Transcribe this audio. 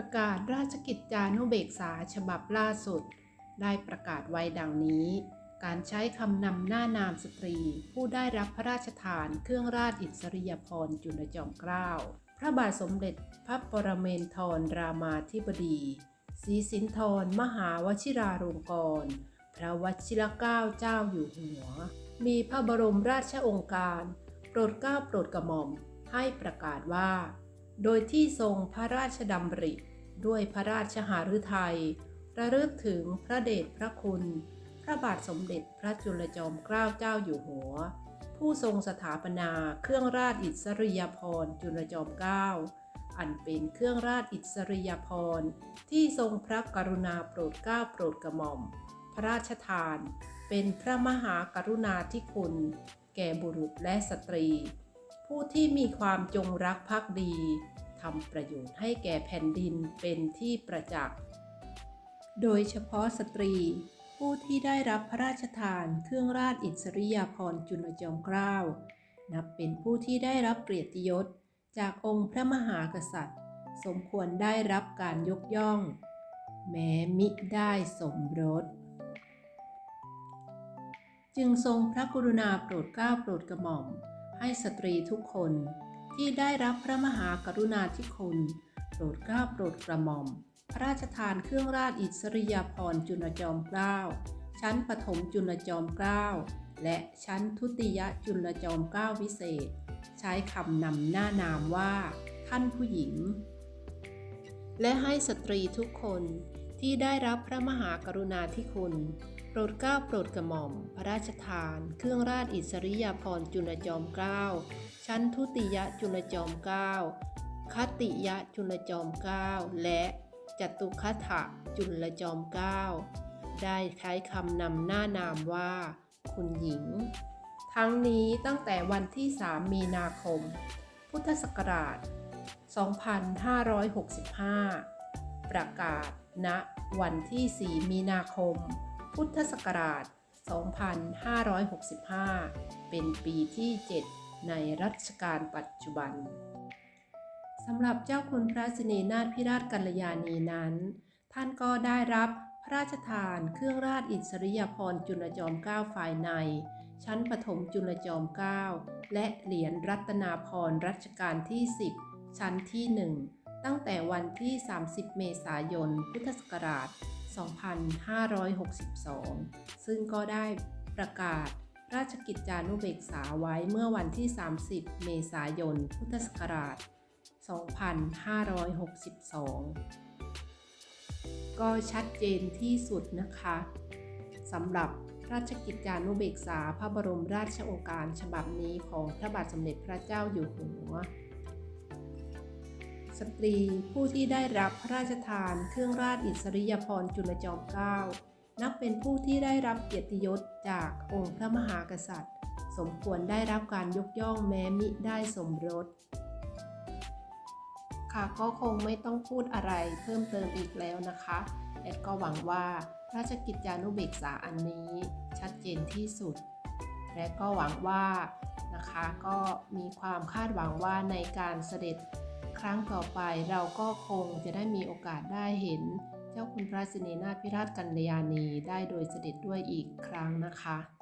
ประกาศราชกิจจานุเบกษาฉบับล่าสุด ได้ประกาศไว้ดังนี้ การใช้คำนำหน้านามสตรี ผู้ได้รับพระราชทานเครื่องราชอิสริยาภรจุลจอมเกล้าพระบาทสมเด็จพระปรเมนทรรามาธิบดีศรีสินธรมหาวชิราลงกรณ์พระวชิรเกล้าเจ้าอยู่หัว มีพระบรมราชองค์การ โปรดเกล้าโปรดกระหม่อมให้ประกาศว่า โดยที่ทรงพระราชดำริ ด้วยพระราชหฤทัยระลึกถึงพระเดชพระคุณ พระบาทสมเด็จพระจุลจอมเกล้าเจ้าอยู่หัว ผู้ทรงสถาปนาเครื่องราชอิสริยาภรณ์จุลจอมเกล้าอันเป็นเครื่องราชอิสริยาภรณ์ที่ทรงพระกรุณาโปรดเกล้าโปรดกระหม่อม พระราชทาน เป็นพระมหากรุณาธิคุณ แก่บุรุษและสตรี ผู้ที่มีความจงรักภักดี ทำประโยชน์ให้แก่แผ่นดินเป็นที่ประจักษ์ โดยเฉพาะสตรี ผู้ที่ได้รับพระราชทานเครื่องราชอิสริยาภรณ์จุลจอมเกล้า นับเป็นผู้ที่ได้รับเกียรติยศจากองค์พระมหากษัตริย์ สมควรได้รับการยกย่อง แม้มิได้สมรสจึงทรงพระกรุณาโปรดเกล้าโปรดกระหม่อม ให้สตรีทุกคน ที่ได้รับพระมหากรุณาธิคุณโปรดเกล้าโปรดกระหม่อม พระราชทานเครื่องราชอิสริยาภรณ์จุลจอมเกล้าชั้นปฐมจุลจอมเกล้าและชั้นทุติยจุลจอมเกล้าวิเศษ ใช้คำนำหน้านามว่า ท่านผู้หญิง และให้สตรีทุกคนที่ได้รับพระมหากรุณาธิคุณ โปรดเกล้าโปรดกระหม่อม พระราชทาน เครื่องราชอิสริยาภรณ์จุลจอมเกล้า ชั้นทุติยจุลจอมเกล้าคติยจุลจอมเกล้าและจตุคถะจุลจอมเกล้าได้ใช้คำนำหน้านามว่า คุณหญิง ทั้งนี้ตั้งแต่วันที่ 3 มีนาคม พุทธศักราช 2565 ประกาศณวันที่ 4 มีนาคม พุทธศักราช 2565 เป็นปีที่ 7 ในรัชกาลปัจจุบันสำหรับเจ้าคุณพระสนีนาถพิราชกัลยาณีนั้น ท่านก็ได้รับพระราชทานเครื่องราชอิสริยาภรณ์จุลจอมเกล้าฝ่ายใน ชั้นปฐมจุลจอมเกล้าและเหรียญรัตนาพรรัชกาลที่ 10 ชั้นที่ 1 ตั้งแต่วันที่ 30 เมษายน พุทธศักราช 2562 ซึ่งก็ได้ประกาศ ราชกิจจานุเบกษาไว้เมื่อวันที่ 30 เมษายน พุทธศักราช 2562 ก็ชัดเจนที่สุดนะคะสำหรับราชกิจจานุเบกษาพระบรมราชโองการฉบับนี้ของพระบาทสมเด็จพระเจ้าอยู่หัว สตรีผู้ที่ได้รับพระราชทานเครื่องราชอิสริยาภรจุลจอมเกล้า นับเป็นผู้ที่ได้รับเกียรติยศจากองค์พระมหากษัตริย์ สมควรได้รับการยกย่องแม้มิได้สมรส ค่ะก็คงไม่ต้องพูดอะไรเพิ่มเติมอีกแล้วนะคะแอดก็หวังว่าราชกิจจานุเบกษาอันนี้ชัดเจนที่สุด และก็หวังว่านะคะก็มีความคาดหวังว่าในการเสด็จครั้งต่อไปเราก็คงจะได้มีโอกาสได้เห็น เจ้าคุณพระสินีนาถพิราชกัลยาณีได้โดยเสด็จด้วยอีกครั้งนะคะ